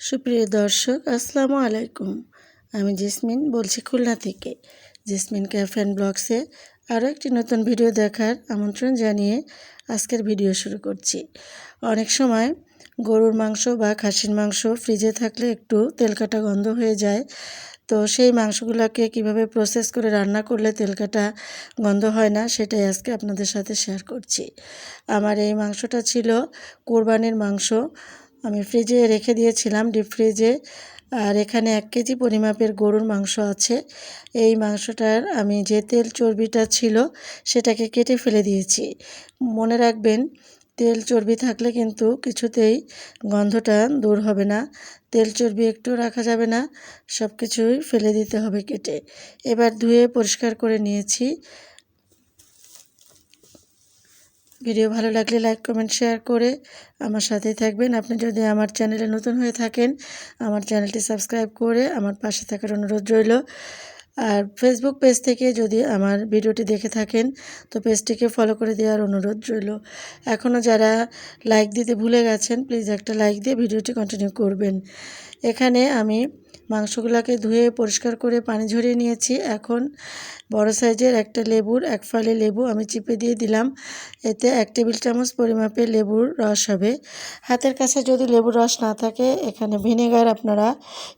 সুপ্রিয় দর্শক, আসসালামু আলাইকুম। আমি জেসমিন বলছি খুলনা থেকে। জেসমিন ক্যাফ অ্যান্ড ব্লগসে আরও একটি নতুন ভিডিও দেখার আমন্ত্রণ জানিয়ে আজকের ভিডিও শুরু করছি। অনেক সময় গরুর মাংস বা খাসির মাংস ফ্রিজে থাকলে একটু তেলকাটা গন্ধ হয়ে যায়। তো সেই মাংসগুলোকে কীভাবে প্রসেস করে রান্না করলে তেলকাটা গন্ধ হয় না, সেটাই আজকে আপনাদের সাথে শেয়ার করছি। আমার এই মাংসটা ছিল কোরবানির মাংস। আমি ফ্রিজে রেখে দিয়েছিলাম ডিপ ফ্রিজে আর এখানে এক কেজি পরিমাপের গরুর মাংস আছে। এই মাংসটার আমি যে তেল চর্বিটা ছিল, সেটাকে কেটে ফেলে দিয়েছি। মনে রাখবেন, তেল চর্বি থাকলে কিন্তু কিছুতেই গন্ধটা দূর হবে না। তেল চর্বি একটু রাখা যাবে না সব কিছুই ফেলে দিতে হবে কেটে। এবার ধুয়ে পরিষ্কার করে নিয়েছি। ভিডিও ভালো লাগলে লাইক, কমেন্ট, শেয়ার করে আমার সাথেই থাকবেন। আপনি যদি আমার চ্যানেলে নতুন হয়ে থাকেন, আমার চ্যানেলটি সাবস্ক্রাইব করে আমার পাশে থাকার অনুরোধ রইল। আর ফেসবুক পেজ থেকে যদি আমার ভিডিওটি দেখে থাকেন, তো পেজটিকে ফলো করে দেওয়ার অনুরোধ রইল। এখনও যারা লাইক দিতে ভুলে গেছেন প্লিজ একটা লাইক দিয়ে ভিডিওটি কন্টিনিউ করবেন। এখানে আমি মাংসগুলোকে ধুয়ে পরিষ্কার করে পানি ঝরিয়ে নিয়েছি। এখন বড় সাইজের একটা লেবুর এক ফালি লেবু আমি চিপে দিয়ে দিলাম। এতে এক টেবিল চামচ পরিমাপে লেবুর রস হবে। হাতের কাছে যদি লেবুর রস না থাকে, এখানে ভিনেগার আপনারা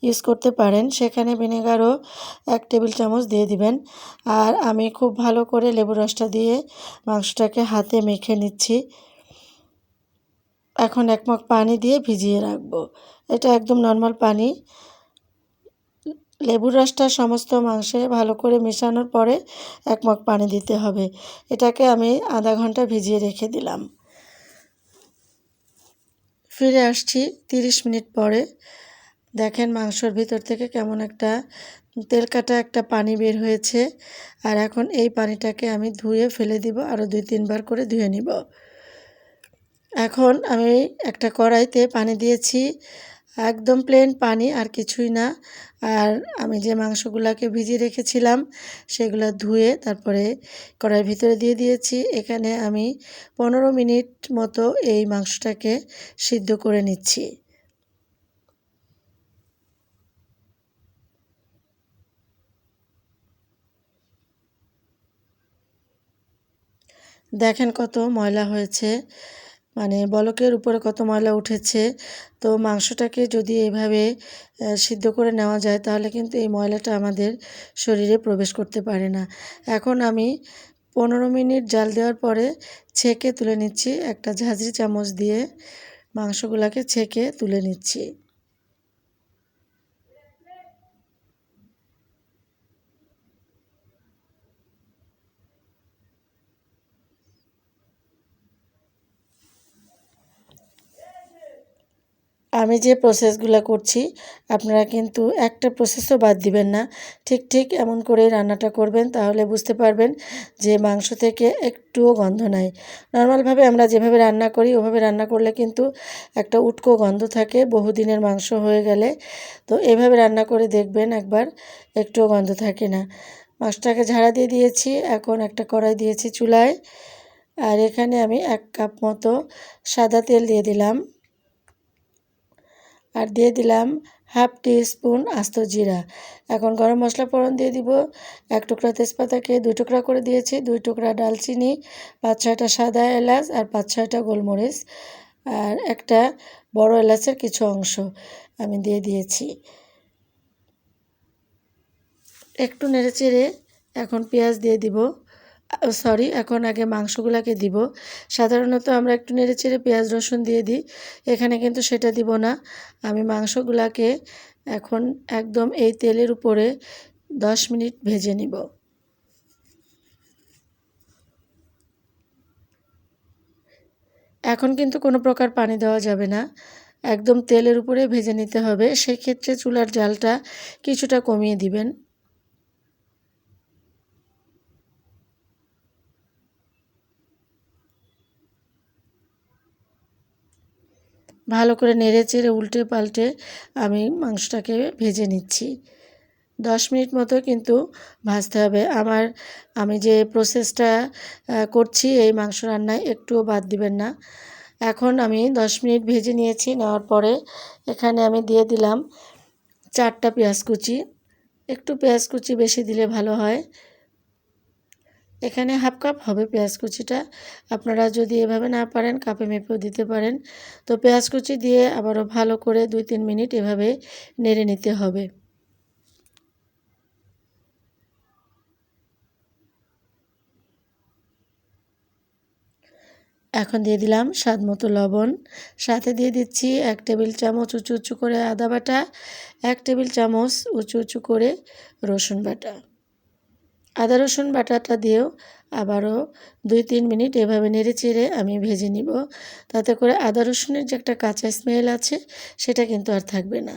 ইউজ করতে পারেন। সেখানে ভিনেগারও এক টেবিল চামচ দিয়ে দিবেন। আর আমি খুব ভালো করে লেবুর রসটা দিয়ে মাংসটাকে হাতে মেখে নিচ্ছি। এখন এক মগ পানি দিয়ে ভিজিয়ে রাখব। এটা একদম নর্মাল পানি। লেবুর রসটা সমস্ত মাংসে ভালো করে মেশানোর পরে এক মগ পানি দিতে হবে। এটাকে আমি আধা ঘণ্টা ভিজিয়ে রেখে দিলাম। ফিরে আসছি তিরিশ মিনিট পরে। দেখেন মাংসর ভিতর থেকে কেমন একটা তেল কাটা একটা পানি বের হয়েছে। আর এখন এই পানিটাকে আমি ধুয়ে ফেলে দিব আরও দুই তিনবার করে ধুয়ে নিব। এখন আমি একটা কড়াইতে পানি দিয়েছি। একদম প্লেন পানি আর কিছুই না। আর আমি যে মাংসগুলোকে ভিজিয়ে রেখেছিলাম, সেগুলো ধুয়ে তারপরে কড়াইয়ের ভিতরে দিয়ে দিয়েছি। এখানে আমি পনেরো মিনিট মতো এই মাংসটাকে সিদ্ধ করে নিচ্ছি। দেখেন কত ময়লা হয়েছে। মানে বলকের উপরে কত ময়লা উঠেছে, তো মাংসটাকে যদি এভাবে সিদ্ধ করে নেওয়া যায়, তাহলে কিন্তু এই ময়লাটা আমাদের শরীরে প্রবেশ করতে পারে না। এখন আমি পনেরো মিনিট জাল দেওয়ার পরে ছেঁকে তুলে নিচ্ছি। একটা ঝাঁঝরি চামচ দিয়ে মাংসগুলোকে ছেঁকে তুলে নিচ্ছি। আমি যে প্রসেসগুলো করছি, আপনারা কিন্তু একটা প্রসেসও বাদ দিবেন না। ঠিক ঠিক এমন করে রান্নাটা করবেন, তাহলে বুঝতে পারবেন যে মাংস থেকে একটুও গন্ধ নাই। নর্মালভাবে আমরা যেভাবে রান্না করি, ওভাবে রান্না করলে কিন্তু একটা উটকো গন্ধ থাকে, বহুদিনের মাংস হয়ে গেলে। তো এভাবে রান্না করে দেখবেন একবার, একটুও গন্ধ থাকে না। মাছটাকে ঝাড়া দিয়ে দিয়েছি, এখন একটা কড়াই দিয়েছি চুলায়। আর এখানে আমি এক কাপ মতো সাদা তেল দিয়ে দিলাম। আর দিয়ে দিলাম হাফ টি স্পুন আস্ত জিরা। এখন গরম মশলা ফোড়ন দিয়ে দিব। এক টুকরা তেজপাতাকে দুই টুকরা করে দিয়েছি। দুই টুকরা ডালচিনি, পাঁচ ছয়টা সাদা এলাচ আর পাঁচ ছয়টা গোলমরিচ আর একটা বড় এলাচের কিছু অংশ আমি দিয়ে দিয়েছি। একটু নেড়ে চেড়ে এখন পেঁয়াজ দিয়ে দিব। সরি এখন আগে মাংসগুলোকে দিব। সাধারণত আমরা একটু নেড়ে চেড়ে পেঁয়াজ, রসুন দিয়ে দিই। এখানে কিন্তু সেটা দিব না। আমি মাংসগুলোকে এখন একদম এই তেলের উপরে দশ মিনিট ভেজে নিব। এখন কিন্তু কোনো প্রকার পানি দেওয়া যাবে না। একদম তেলের উপরে ভেজে নিতে হবে। সেক্ষেত্রে চুলার জালটা কিছুটা কমিয়ে দিবেন। ভালো করে নেড়ে চেড়ে উল্টে পাল্টে আমি মাংসটাকে ভেজে নিচ্ছি। দশ মিনিট মতো কিন্তু ভাজতে হবে। আমার, আমি যে প্রসেসটা করছি এই মাংস রান্নায় একটুও বাদ দিবেন না। এখন আমি দশ মিনিট ভেজে নিয়েছি, নেওয়ার পরে এখানে আমি দিয়ে দিলাম চারটা পেঁয়াজ কুচি। একটু পেঁয়াজ কুচি বেশি দিলে ভালো হয়। এখানে হাফ কাপ হবে পেঁয়াজ কুচিটা। আপনারা যদি এভাবে না পারেন, কাপে মেপেও দিতে পারেন। তো পেঁয়াজ কুচি দিয়ে আবারও ভালো করে দুই তিন মিনিট এভাবে নেড়ে নিতে হবে। এখন দিয়ে দিলাম স্বাদ মতো লবণ। সাথে দিয়ে দিচ্ছি এক টেবিল চামচ উঁচু উঁচু করে আদা বাটা, এক টেবিল চামচ উঁচু উঁচু করে রসুন বাটা। আদা, রসুন বাটাটা দিয়েও আবারও দুই, তিন মিনিট এভাবে নেড়ে চেড়ে আমি ভেজে নিব। তাতে করে আদা, রসুনের যে একটা কাঁচা স্মেল আছে, সেটা কিন্তু আর থাকবে না।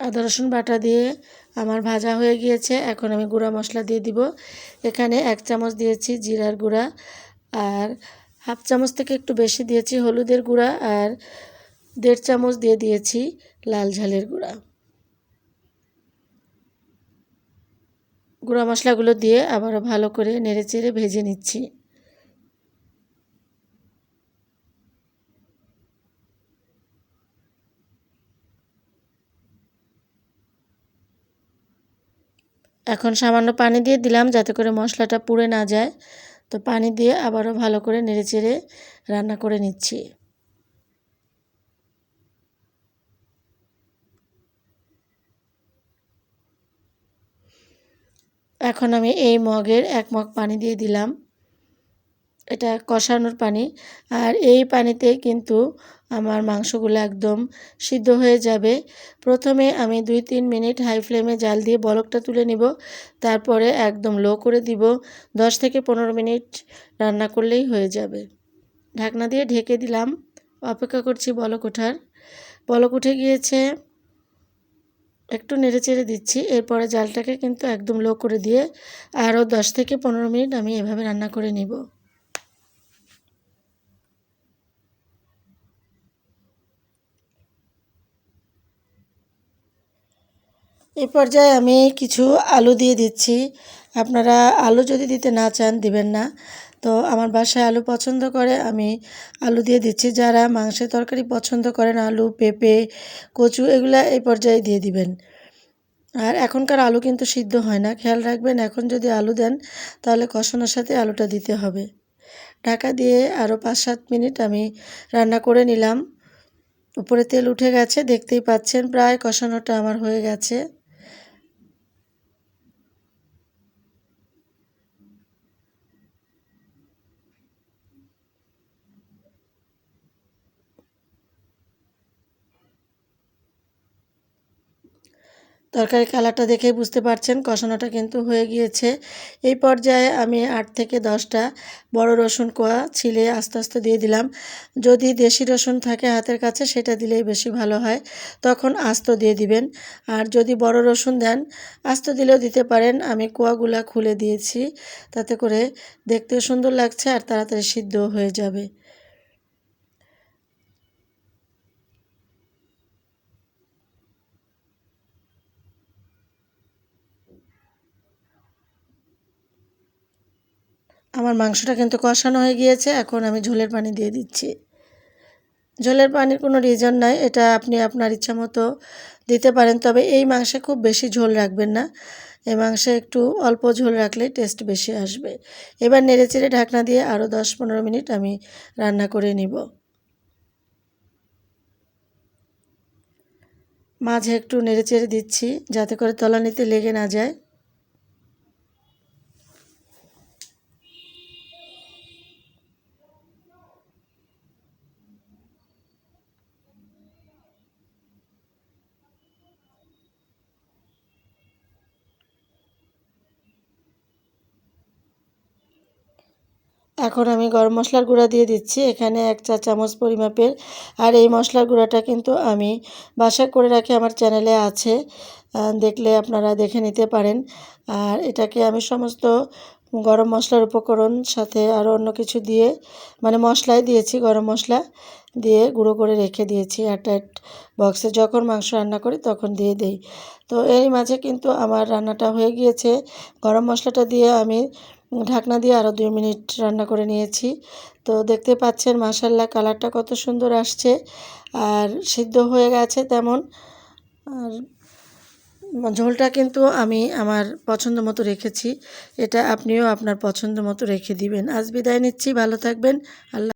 আদা, রসুন বাটা দিয়ে আমার ভাজা হয়ে গিয়েছে। এখন আমি গুঁড়া মশলা দিয়ে দিব। এখানে এক চামচ দিয়েছি জিরার গুঁড়া আর হাফ চামচ থেকে একটু বেশি দিয়েছি হলুদের গুঁড়া আর দেড় চামচ দিয়ে দিয়েছি লাল ঝালের গুঁড়া। গুঁড়া মশলাগুলো দিয়ে আবারও ভালো করে নেড়ে চেড়ে ভেজে নিচ্ছি। এখন সামান্য পানি দিয়ে দিলাম যাতে করে মশলাটা পুড়ে না যায়। তো পানি দিয়ে আবারও ভালো করে নেড়েচেড়ে রান্না করে নিচ্ছি। এখন আমি এই মগের এক মগ পানি দিয়ে দিলাম। এটা কষানোর পানি। আর এই পানিতে কিন্তু আমার মাংসগুলো একদম সিদ্ধ হয়ে যাবে। প্রথমে আমি দুই তিন মিনিট হাই ফ্লেমে জাল দিয়ে বলকটা তুলে নিব। তারপরে একদম লো করে দিব। দশ থেকে পনেরো মিনিট রান্না করলেই হয়ে যাবে। ঢাকনা দিয়ে ঢেকে দিলাম। অপেক্ষা করছি বলক ওঠার। বলক উঠে গিয়েছে। একটু নেড়ে চেড়ে দিচ্ছি। এরপরে জালটাকে কিন্তু একদম লো করে দিয়ে আরও দশ থেকে পনেরো মিনিট আমি এভাবে রান্না করে নিব। এই পর্যায়ে আমি কিছু আলু দিয়ে দিচ্ছি। আপনারা আলু যদি দিতে না চান, দিবেন না। তো আমার বাসায় আলু পছন্দ করে, আমি আলু দিয়ে দিচ্ছি। যারা মাংসের তরকারি পছন্দ করেন, আলু, পেঁপে, কচু, এগুলা এই পর্যায়ে দিয়ে দিবেন। আর এখনকার আলু কিন্তু সিদ্ধ হয় না। খেয়াল রাখবেন, এখন যদি আলু দেন, তাহলে কষানোর সাথে আলুটা দিতে হবে। ঢাকা দিয়ে আরও পাঁচ সাত মিনিট আমি রান্না করে নিলাম। উপরে তেল উঠে গেছে, দেখতেই পাচ্ছেন, প্রায় কষানোটা আমার হয়ে গেছে। তরকারি কালারটা দেখেই বুঝতে পারছেন, কষানোটা কিন্তু হয়ে গিয়েছে। এই পর্যায়ে আমি আট থেকে দশটা বড় রসুন কোয়া ছিলে আস্তে আস্তে দিয়ে দিলাম। যদি দেশি রসুন থাকে হাতের কাছে, সেটা দিলেই বেশি ভালো হয়। তখন আস্ত দিয়ে দিবেন। আর যদি বড় রসুন দেন, আস্ত দিলেও দিতে পারেন। আমি কোয়াগুলা খুলে দিয়েছি, তাতে করে দেখতেও সুন্দর লাগছে আর তাড়াতাড়ি সিদ্ধ হয়ে যাবে। আমার মাংসটা কিন্তু কষানো হয়ে গিয়েছে, এখন আমি ঝোলের পানি দিয়ে দিচ্ছি। ঝোলের পানির কোনো রিজন নাই, এটা আপনি আপনার ইচ্ছা মতো দিতে পারেন, তবে এই মাংসে খুব বেশি ঝোল রাখবেন না। এই মাংসে একটু অল্প ঝোল রাখলে টেস্ট বেশি আসবে। এবার নেড়ে চেড়ে ঢাকনা দিয়ে আরও দশ পনেরো মিনিট আমি রান্না করে নিব। মাঝে একটু নেড়ে চেড়ে দিচ্ছি, যাতে করে তলানিতে লেগে না যায়। এখন আমি গরম মশলার গুঁড়া দিয়ে দিচ্ছি। এখানে এক চা চামচ পরিমাপের। আর এই মশলার গুঁড়াটা কিন্তু আমি বাসায় করে রাখি আমার চ্যানেলে আছে। দেখলে আপনারা দেখে নিতে পারেন। আর এটাকে আমি সমস্ত গরম মশলার উপকরণ সাথে আরও অন্য কিছু দিয়ে মানে মশলাই দিয়েছি, গরম মশলা দিয়ে গুঁড়ো করে রেখে দিয়েছি। এয়ারটাইট বক্সে যখন মাংস রান্না করি তখন দিয়ে দেই। তো এর মাঝে কিন্তু আমার রান্নাটা হয়ে গিয়েছে। গরম মশলাটা দিয়ে আমি ঢাকনা দিয়ে আরও দুই মিনিট রান্না করে নিয়েছি। তো দেখতে পাচ্ছেন মাসাল্লা কালারটা কত সুন্দর আসছে। আর সিদ্ধ হয়ে গেছে তেমন। আর ঝোলটা কিন্তু আমি আমার পছন্দ মতো রেখেছি। এটা আপনিও আপনার পছন্দ মতো রেখে দিবেন। আজ বিদায় নিচ্ছি, ভালো থাকবেন। আল্লাহ